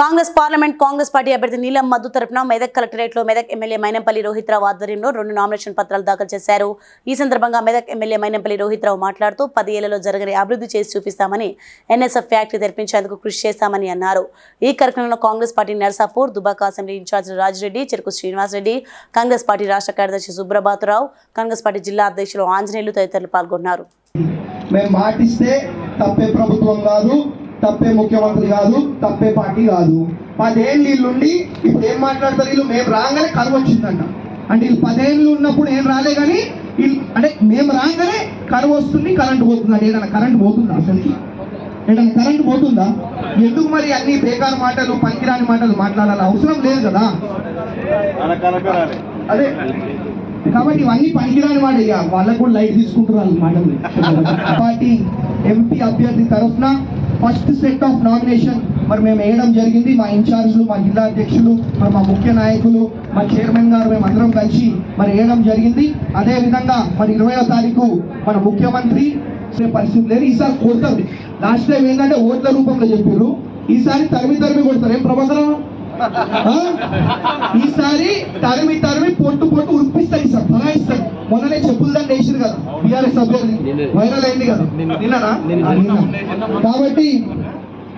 Congress parliament Congress party అభ్యర్థి నీలం మద్దు తరపున మెదక్ కలెక్టరేట్లో మెదక్ ఎమ్మెల్యే మైనంపల్లి రోహిత్రావు ఆధ్వర్యంలో రెండు నామినేషన్ పత్రాలు దాఖలు చేశారు. ఈ సందర్భంగా మెదక్ ఎమ్మెల్యే మైనంపల్లి రోహిత్రావు మాట్లాడుతూ పది ఏళ్ళలో జరగని అభివృద్ధి చేసి చూపిస్తామని ఎన్ఎస్ఎఫ్ ఫ్యాక్టరీ తెరిపించేందుకు కృషి చేస్తామని అన్నారు. ఈ కార్యక్రమంలో Congress party Narsapur Dubaka assembly incharge Raji Reddy Cheruku Srinivasa Reddy Congress party రాష్ట్ర కార్యదర్శి సుబ్రభాతరావు కాంగ్రెస్ పార్టీ జిల్లా అధ్యక్షులు ఆంజనేయులు తదితరులు పాల్గొన్నారు. మేము మాటిస్తే తప్పే ప్రభుత్వం కాదు. తప్పే ముఖ్యమంత్రి కాదు తప్పే పార్టీ కాదు. పదేళ్ళు వీళ్ళుండి ఇప్పుడు ఏం మాట్లాడతారు వీళ్ళు? మేము రాగానే కరువు వచ్చిందంట. అంటే వీళ్ళు పదేళ్ళు ఉన్నప్పుడు ఏం రాలే కానీ వీళ్ళు అంటే మేము రాగానే కరువు వస్తుంది కరెంట్ పోతుంది అంటే ఏదైనా కరెంట్ పోతుందా అసలు? ఏదైనా కరెంట్ పోతుందా? ఎందుకు మరి అన్ని బేకారు మాటలు పనికిరాని మాటలు మాట్లాడాలి? అవసరం లేదు కదా. అదే. కాబట్టి ఇవన్నీ పనికిరాని మాట ఇక. వాళ్ళకు కూడా లైట్ తీసుకుంటున్నారు మాటలు. పార్టీ ఎంపీ అభ్యర్థి తరఫున ఫస్ట్ సెట్ ఆఫ్ నామినేషన్ మరి మేము వేయడం జరిగింది. మా ఇన్ఛార్జ్లు మా జిల్లా అధ్యక్షులు మరి మా ముఖ్య నాయకులు మా చైర్మన్ గారు మేము అందరం కలిసి మరి వేయడం జరిగింది. అదేవిధంగా మరి ఇరవయో తారీఖు మన ముఖ్యమంత్రి పరిస్థితి లేదు. ఈసారి కొడతారు. లాస్ట్ టైం ఏంటంటే ఓట్ల రూపంలో చెప్పారు. ఈసారి తరిమి తరిమి కొడతారు. ఏం ప్రభాకరం ఈసారి తరిమి తరిమి చెప్పులు దాన్ని వేసారు కదా. బీఆర్ఎస్ అభ్యర్థి వైరల్ అయింది కదా. నిన్ననా. కాబట్టి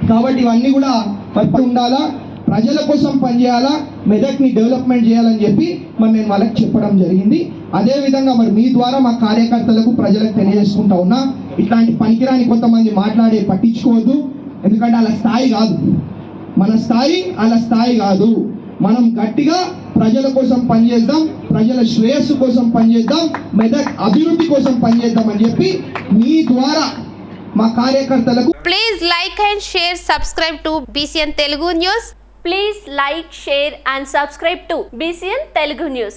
కాబట్టి ఇవన్నీ కూడా పట్టు ఉండాలా? ప్రజల కోసం పనిచేయాలా? మెదక్ని డెవలప్మెంట్ చేయాలని చెప్పి మరి నేను వాళ్ళకి చెప్పడం జరిగింది. అదే విధంగా మరి మీ ద్వారా మా కార్యకర్తలకు ప్రజలకు తెలియజేసుకుంటా ఉన్నా ఇట్లాంటి పనికిరాని కొంతమంది మాట్లాడే పట్టించుకోవద్దు. ఎందుకంటే అలా స్థాయి కాదు. మన స్థాయి అలా స్థాయి కాదు. మనం గట్టిగా ప్రజల కోసం పనిచేద్దాం ప్రజల శ్రేయస్సు కోసం పనిచేద్దాం మెదక్ అభివృద్ధి కోసం పనిచేద్దాం అని చెప్పి మీ ద్వారా మా కార్యకర్తలకు Please like and share, subscribe to BCN Telugu News. Please like, share and subscribe to BCN Telugu News.